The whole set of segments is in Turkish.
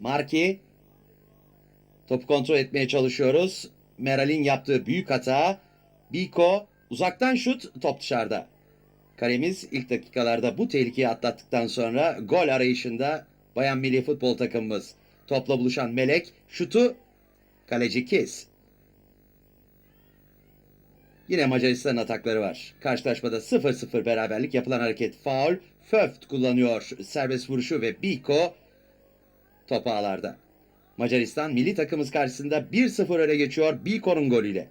Marki. Topu kontrol etmeye çalışıyoruz. Meral'in yaptığı büyük hata. Biko uzaktan şut top dışarıda. Kalemiz ilk dakikalarda bu tehlikeyi atlattıktan sonra gol arayışında Bayan Milli Futbol takımımız. Topla buluşan Melek şutu kaleci Kiz. Yine Macaristan atakları var. Karşılaşmada 0-0 beraberlik yapılan hareket faul. Föft kullanıyor serbest vuruşu ve Biko top ağlarda. Macaristan milli takımımız karşısında 1-0 öne geçiyor Biko'nun golüyle.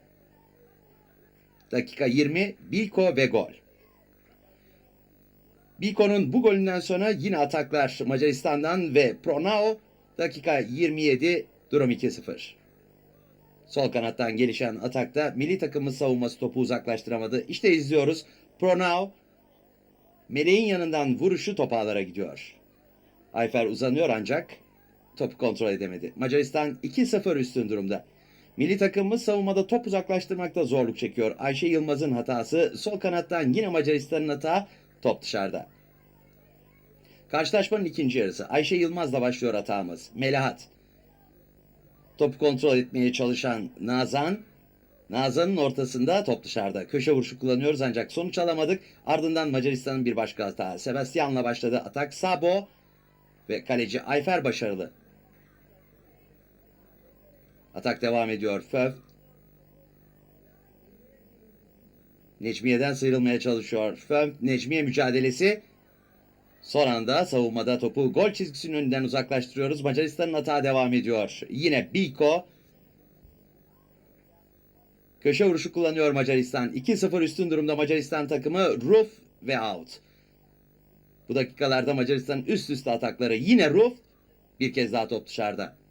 Dakika 20 Biko ve gol. Biko'nun bu golünden sonra yine ataklar Macaristan'dan ve Pronao dakika 27 durum 2-0. Sol kanattan gelişen atakta milli takımımız savunması topu uzaklaştıramadı. İşte izliyoruz. Pronao Meleğin yanından vuruşu top ağlara gidiyor. Ayfer uzanıyor ancak topu kontrol edemedi. Macaristan 2-0 üstün durumda. Milli takımımız savunmada top uzaklaştırmakta zorluk çekiyor. Ayşe Yılmaz'ın hatası, sol kanattan yine Macaristan'ın hata, top dışarıda. Karşılaşmanın ikinci yarısı. Ayşe Yılmaz'la başlıyor hatamız. Melahat. Topu kontrol etmeye çalışan Nazan. Nazan'ın ortasında top dışarıda. Köşe vuruşu kullanıyoruz ancak sonuç alamadık. Ardından Macaristan'ın bir başka hata. Sebastian'la başladı atak. Sabo ve kaleci Ayfer başarılı. Atak devam ediyor. Föf. Necmiye'den sıyrılmaya çalışıyor. Föf, Necmiye mücadelesi. Son anda savunmada topu gol çizgisinin önünden uzaklaştırıyoruz. Macaristan'ın hata devam ediyor. Yine Biko. Köşe vuruşu kullanıyor Macaristan. 2-0 üstün durumda Macaristan takımı. Ruf ve out. Bu dakikalarda Macaristan'ın üst üste atakları. Yine Ruf. Bir kez daha top dışarıda.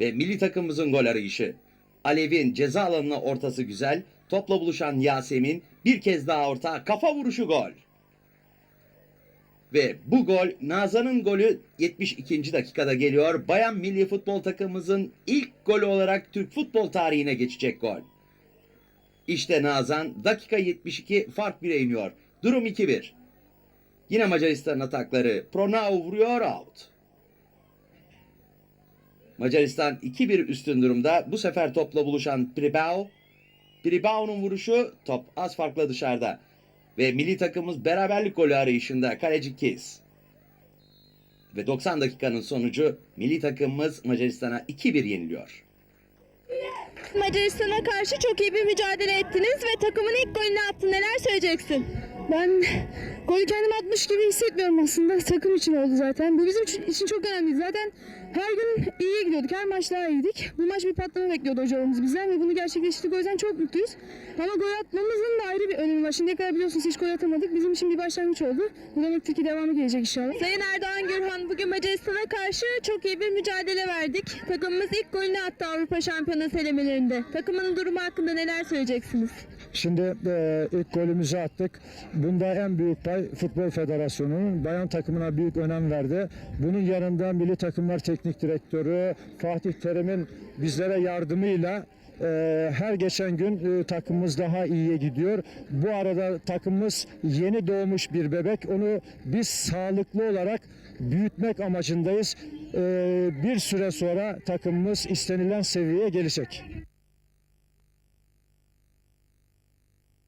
Ve milli takımımızın gol arayışı. Alev'in ceza alanına ortası güzel. Topla buluşan Yasemin. Bir kez daha orta. Kafa vuruşu gol. Ve bu gol Nazan'ın golü 72. dakikada geliyor. Bayan milli futbol takımımızın ilk golü olarak Türk futbol tarihine geçecek gol. İşte Nazan dakika 72 fark 1'e iniyor. Durum 2-1. Yine Macaristan atakları. Pronao vuruyor out. Macaristan 2-1 üstün durumda. Bu sefer topla buluşan Pribao. Pribao'nun vuruşu top az farkla dışarıda. Ve milli takımımız beraberlik golü arayışında kaleci Kiz. Ve 90 dakikanın sonucu milli takımımız Macaristan'a 2-1 yeniliyor. Macaristan'a karşı çok iyi bir mücadele ettiniz ve takımın ilk golünü attın. Neler söyleyeceksin? Ben golü kendim atmış gibi hissetmiyorum aslında. Takım için oldu zaten. Bu bizim için- çok önemli. Zaten her gün iyiye gidiyorduk. Her maç daha iyiydik. Bu maç bir patlama bekliyordu hocalarımız bizden ve bunu gerçekleştirdik. O yüzden çok mutluyuz. Ama gol atmamızın da ayrı bir önemi var. Şimdiye kadar biliyorsunuz hiç gol atamadık. Bizim için bir başlangıç oldu. Bu demektir ki devamı gelecek inşallah. Sayın Erdoğan Gürhan bugün Macaristan'a karşı çok iyi bir mücadele verdik. Takımımız ilk golünü attı Avrupa Şampiyonası elemelerinde. Takımın durumu hakkında neler söyleyeceksiniz? Şimdi e, ilk golümüzü attık. Bunda en büyük pay Futbol Federasyonu'nun bayan takımına büyük önem verdi. Bunun yanında Milli Takımlar Teknik Direktörü Fatih Terim'in bizlere yardımıyla e, her geçen gün e, takımımız daha iyiye gidiyor. Bu arada takımımız yeni doğmuş bir bebek. Onu biz sağlıklı olarak büyütmek amacındayız. E, bir süre sonra takımımız istenilen seviyeye gelecek.